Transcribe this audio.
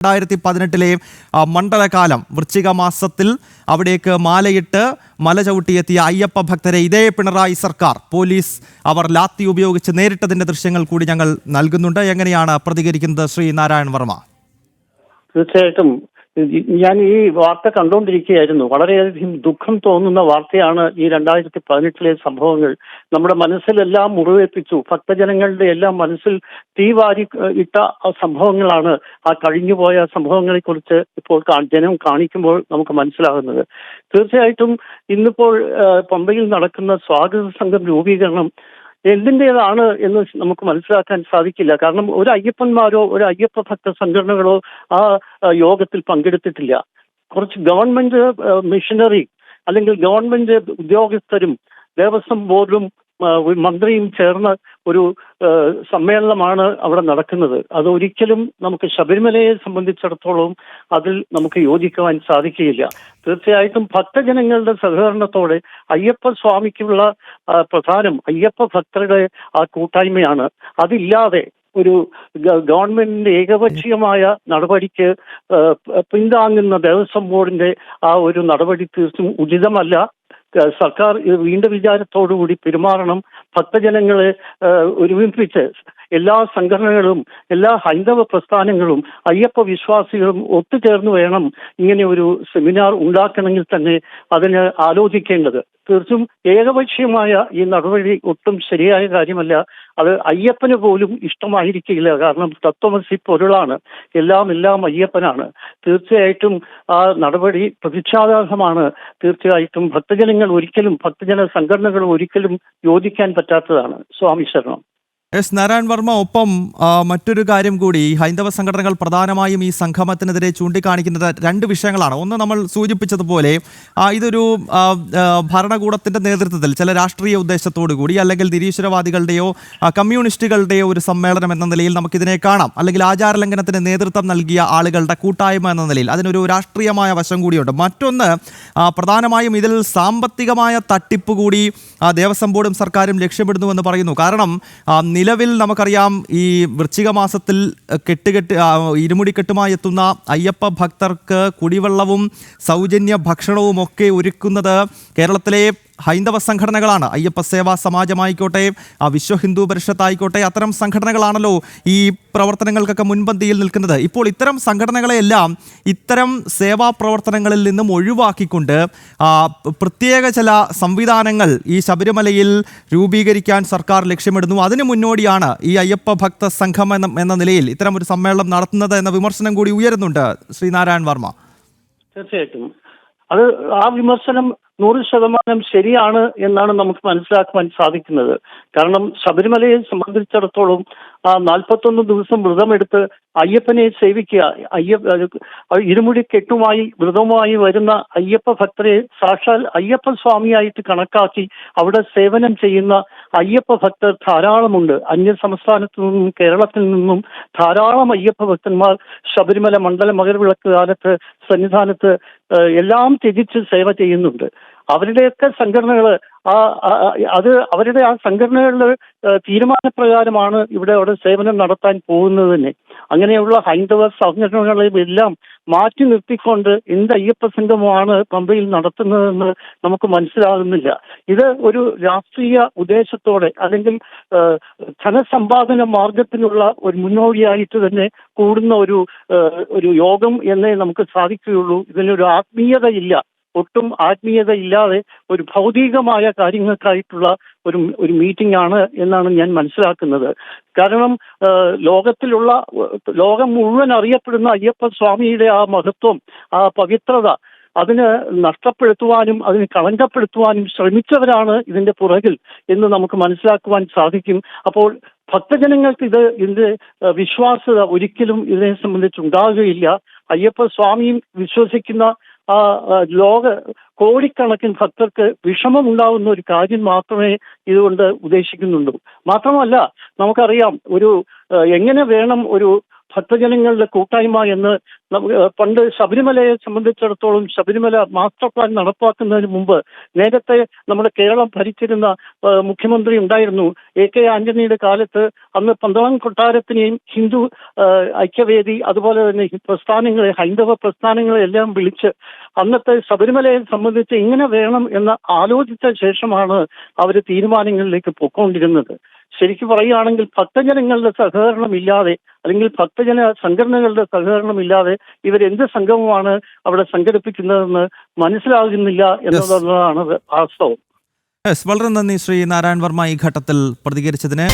രണ്ടായിരത്തി പതിനെട്ടിലെ മണ്ഡലകാലം വൃശ്ചിക മാസത്തിൽ അവിടേക്ക് മാലയിട്ട് മല ചവിട്ടിയെത്തിയ അയ്യപ്പ ഭക്തരെ ഇതേ പിണറായി സർക്കാർ പോലീസ് അവർ ലാത്തി ഉപയോഗിച്ച് നേരിട്ടതിന്റെ ദൃശ്യങ്ങൾ കൂടി ഞങ്ങൾ നൽകുന്നുണ്ട്. എങ്ങനെയാണ് പ്രതികരിക്കുന്നത് ശ്രീ നാരായണ വർമ്മ? തീർച്ചയായിട്ടും ഞാൻ ഈ വാർത്ത കണ്ടുകൊണ്ടിരിക്കുകയായിരുന്നു. വളരെയധികം ദുഃഖം തോന്നുന്ന വാർത്തയാണ് ഈ രണ്ടായിരത്തി പതിനെട്ടിലെ സംഭവങ്ങൾ. നമ്മുടെ മനസ്സിലെല്ലാം മുറിവേൽപ്പിച്ചു. ഭക്തജനങ്ങളുടെ എല്ലാം മനസ്സിൽ തീവാരി ഇട്ട സംഭവങ്ങളാണ് ആ കഴിഞ്ഞുപോയ സംഭവങ്ങളെ കുറിച്ച് ഇപ്പോൾ ജനം കാണിക്കുമ്പോൾ നമുക്ക് മനസ്സിലാകുന്നത്. തീർച്ചയായിട്ടും ഇന്നിപ്പോൾ പമ്പയിൽ നടക്കുന്ന സ്വാഗത സംഘം രൂപീകരണം എന്തിന്റെതാണ് എന്ന് നമുക്ക് മനസ്സിലാക്കാൻ സാധിക്കില്ല. കാരണം ഒരു അയ്യപ്പന്മാരോ ഒരു അയ്യപ്പ ഭക്ത സംഘടനകളോ ആ യോഗത്തിൽ പങ്കെടുത്തിട്ടില്ല. കുറച്ച് ഗവൺമെന്റ് മിഷനറി അല്ലെങ്കിൽ ഗവൺമെന്റ് ഉദ്യോഗസ്ഥരും ദേവസ്വം ബോർഡും മന്ത്രിയും ചേർന്ന് ഒരു സമ്മേളനമാണ് അവിടെ നടക്കുന്നത്. അത് ഒരിക്കലും നമുക്ക് ശബരിമലയെ സംബന്ധിച്ചിടത്തോളം അതിൽ നമുക്ക് യോജിക്കുവാൻ സാധിക്കുകയില്ല. തീർച്ചയായിട്ടും ഭക്തജനങ്ങളുടെ സഹകരണത്തോടെ അയ്യപ്പ സ്വാമിക്കുള്ള പ്രധാനം അയ്യപ്പ ഭക്തരുടെ ആ കൂട്ടായ്മയാണ്. അതില്ലാതെ ഒരു ഗവൺമെന്റിന്റെ ഏകപക്ഷീയമായ നടപടിക്ക് പിന്താങ്ങുന്ന ദേവസ്വം ബോർഡിന്റെ ആ ഒരു നടപടി തീർത്തും ഉചിതമല്ല. സർക്കാർ വീണ്ട വിചാരത്തോടുകൂടി പെരുമാറണം. ഭക്തജനങ്ങളെ ഒരുമിപ്പിച്ച് എല്ലാ സംഘടനകളും എല്ലാ ഹൈന്ദവ പ്രസ്ഥാനങ്ങളും അയ്യപ്പ വിശ്വാസികളും ഒത്തുചേർന്ന് വേണം ഇങ്ങനെ ഒരു സെമിനാർ ഉണ്ടാക്കണമെങ്കിൽ തന്നെ അതിന് ആലോചിക്കേണ്ടത്. തീർച്ചും ഏകപക്ഷീയമായ ഈ നടപടി ഒട്ടും ശരിയായ കാര്യമല്ല. അത് അയ്യപ്പന് പോലും ഇഷ്ടമായിരിക്കില്ല. കാരണം തത്വമസി പൊരുളാണ്. എല്ലാം എല്ലാം അയ്യപ്പനാണ്. തീർച്ചയായിട്ടും ആ നടപടി പ്രതിച്ഛാദാർഹമാണ് തീർച്ചയായിട്ടും ഭക്തജനങ്ങൾ ഒരിക്കലും ഭക്തജന സംഘടനകൾ ഒരിക്കലും യോജിക്കാൻ പറ്റാത്തതാണ്. സ്വാമി ശരണം. എസ് നാരായൺ വർമ്മ ഒപ്പം മറ്റൊരു കാര്യം കൂടി. ഹൈന്ദവ സംഘടനകൾ പ്രധാനമായും ഈ സംഗമത്തിനെതിരെ ചൂണ്ടിക്കാണിക്കുന്നത് രണ്ട് വിഷയങ്ങളാണ്. ഒന്ന് നമ്മൾ സൂചിപ്പിച്ചതുപോലെ ഇതൊരു ഭരണകൂടത്തിന്റെ നേതൃത്വത്തിൽ ചില രാഷ്ട്രീയ ഉദ്ദേശത്തോടു കൂടി അല്ലെങ്കിൽ നിരീശ്വരവാദികളുടെയോ കമ്മ്യൂണിസ്റ്റുകളുടെയോ ഒരു സമ്മേളനം എന്ന നിലയിൽ നമുക്കിതിനെ കാണാം. അല്ലെങ്കിൽ ആചാരലംഘനത്തിന് നേതൃത്വം നൽകിയ ആളുകളുടെ കൂട്ടായ്മ എന്ന നിലയിൽ. അതിനൊരു രാഷ്ട്രീയമായ വശം കൂടിയുണ്ട്. മറ്റൊന്ന് പ്രധാനമായും ഇതിൽ സാമ്പത്തികമായ തട്ടിപ്പ് കൂടി ദേവസ്വം ബോർഡും സർക്കാരും ലക്ഷ്യമിടുന്നുവെന്ന് പറയുന്നു. കാരണം നിലവിൽ നമുക്കറിയാം ഈ വൃശ്ചിക മാസത്തിൽ കെട്ടുകെട്ട് ഇരുമുടിക്കെട്ടുമായി എത്തുന്ന അയ്യപ്പ ഭക്തർക്ക് കുടിവെള്ളവും സൗജന്യ ഭക്ഷണവും ഒക്കെ ഒരുക്കുന്നത് കേരളത്തിലെ ഹൈന്ദവ സംഘടനകളാണ്. അയ്യപ്പ സേവാ സമാജമായിക്കോട്ടെ ആ വിശ്വ ഹിന്ദു പരിഷത്ത് ആയിക്കോട്ടെ അത്തരം സംഘടനകളാണല്ലോ ഈ പ്രവർത്തനങ്ങൾക്കൊക്കെ മുൻപന്തിയിൽ നിൽക്കുന്നത്. ഇപ്പോൾ ഇത്തരം സംഘടനകളെയെല്ലാം ഇത്തരം സേവാ പ്രവർത്തനങ്ങളിൽ നിന്നും ഒഴിവാക്കിക്കൊണ്ട് പ്രത്യേക ചില സംവിധാനങ്ങൾ ഈ ശബരിമലയിൽ രൂപീകരിക്കാൻ സർക്കാർ ലക്ഷ്യമിടുന്നു. അതിനു മുന്നോടിയാണ് ഈ അയ്യപ്പ ഭക്ത സംഘം എന്ന എന്ന നിലയിൽ ഇത്തരം ഒരു സമ്മേളനം നടത്തുന്നത് എന്ന വിമർശനം കൂടി ഉയരുന്നുണ്ട് ശ്രീനാരായൺ വർമ്മ. തീർച്ചയായിട്ടും. അത് ആ വിമർശനം നൂറ് ശതമാനം ശരിയാണ് എന്നാണ് നമുക്ക് മനസ്സിലാക്കുവാൻ സാധിക്കുന്നത്. കാരണം ശബരിമലയെ സംബന്ധിച്ചിടത്തോളം ആ നാൽപ്പത്തൊന്ന് ദിവസം വ്രതമെടുത്ത് അയ്യപ്പനെ സേവിക്കുക അയ്യപ്പ ഇരുമുടി കെട്ടുമായി വ്രതവുമായി വരുന്ന അയ്യപ്പ ഭക്തരെ സാക്ഷാൽ അയ്യപ്പ സ്വാമിയായിട്ട് കണക്കാക്കി അവിടെ സേവനം ചെയ്യുന്ന അയ്യപ്പ ഭക്തർ ധാരാളമുണ്ട്. അന്യ സംസ്ഥാനത്തു നിന്നും കേരളത്തിൽ നിന്നും ധാരാളം അയ്യപ്പ ഭക്തന്മാർ ശബരിമല മണ്ഡല മകരവിളക്ക് കാലത്ത് സന്നിധാനത്ത് എല്ലാം ത്യജിച്ച് സേവ ചെയ്യുന്നുണ്ട്. അവരുടെയൊക്കെ സംഘടനകൾ ആ അത് അവരുടെ ആ സംഘടനകളുടെ തീരുമാനപ്രകാരമാണ് ഇവിടെ അവിടെ സേവനം നടത്താൻ പോകുന്നത് തന്നെ അങ്ങനെയുള്ള ഹൈന്ദവ സംഘടനകളെയും എല്ലാം മാറ്റി നിർത്തിക്കൊണ്ട് എന്ത് അയ്യപ്പ സംഘമാണ് പമ്പയിൽ നടത്തുന്നതെന്ന് നമുക്ക് മനസ്സിലാകുന്നില്ല. ഇത് ഒരു രാഷ്ട്രീയ ഉദ്ദേശത്തോടെ അല്ലെങ്കിൽ ധനസമ്പാദന മാർഗത്തിനുള്ള ഒരു മുന്നോടിയായിട്ട് തന്നെ കൂടുന്ന ഒരു ഒരു യോഗം എന്നേ നമുക്ക് സാധിക്കുകയുള്ളൂ. ഇതിനൊരു ആത്മീയതയില്ല. ഒട്ടും ആത്മീയത ഇല്ലാതെ ഒരു ഭൗതികമായ കാര്യങ്ങൾക്കായിട്ടുള്ള ഒരു ഒരു മീറ്റിംഗ് ആണ് എന്നാണ് ഞാൻ മനസ്സിലാക്കുന്നത്. കാരണം ലോകത്തിലുള്ള ലോകം മുഴുവൻ അറിയപ്പെടുന്ന അയ്യപ്പ സ്വാമിയുടെ ആ മഹത്വം ആ പവിത്രത അതിന് നഷ്ടപ്പെടുത്തുവാനും അതിന് കളങ്കപ്പെടുത്തുവാനും ശ്രമിച്ചവരാണ് ഇതിന്റെ പുറകിൽ എന്ന് നമുക്ക് മനസ്സിലാക്കുവാൻ സാധിക്കും. അപ്പോൾ ഭക്തജനങ്ങൾക്ക് ഇത് ഇതിന്റെ വിശ്വാസ്യത ഒരിക്കലും ഇതിനെ സംബന്ധിച്ച് ഉണ്ടാകുകയില്ല. അയ്യപ്പ സ്വാമിയും വിശ്വസിക്കുന്ന ആ ലോക കോടിക്കണക്കിന് ഭക്തർക്ക് വിഷമം ഉണ്ടാവുന്ന ഒരു കാര്യം മാത്രമേ ഇതുകൊണ്ട് ഉദ്ദേശിക്കുന്നുള്ളൂ. മാത്രമല്ല നമുക്കറിയാം ഒരു എങ്ങനെ വേണം ഒരു ഭക്തജനങ്ങളുടെ കൂട്ടായ്മ എന്ന് പണ്ട് ശബരിമലയെ സംബന്ധിച്ചിടത്തോളം ശബരിമല മാസ്റ്റർ പ്ലാൻ നടപ്പാക്കുന്നതിന് മുമ്പ് നേരത്തെ നമ്മുടെ കേരളം ഭരിച്ചിരുന്ന മുഖ്യമന്ത്രി ഉണ്ടായിരുന്നു. എ കെ ആന്റണിയുടെ കാലത്ത് അന്ന് പന്തളം കൊട്ടാരത്തിനെയും ഹിന്ദു ഐക്യവേദി അതുപോലെ തന്നെ പ്രസ്ഥാനങ്ങളെ ഹൈന്ദവ പ്രസ്ഥാനങ്ങളെ എല്ലാം വിളിച്ച് അന്നത്തെ ശബരിമലയെ സംബന്ധിച്ച് ഇങ്ങനെ വേണം എന്ന് ആലോചിച്ച ശേഷമാണ് അവർ തീരുമാനങ്ങളിലേക്ക് പൊക്കോണ്ടിരുന്നത് ശരിക്കും പറയുകയാണെങ്കിൽ ഭക്തജനങ്ങളുടെ സഹകരണം ഇല്ലാതെ അല്ലെങ്കിൽ ഭക്തജന സംഘടനകളുടെ സഹകരണം ഇല്ലാതെ ഇവരെന്ത് സംഗമമാണ് അവിടെ സംഘടിപ്പിക്കുന്നതെന്ന് മനസ്സിലാകുന്നില്ല എന്നുള്ളതാണ് വാസ്തവം. വളരെ നന്ദി ശ്രീ നാരായൺ വർമ്മ ഈ ഘട്ടത്തിൽ പ്രതികരിച്ചതിന്.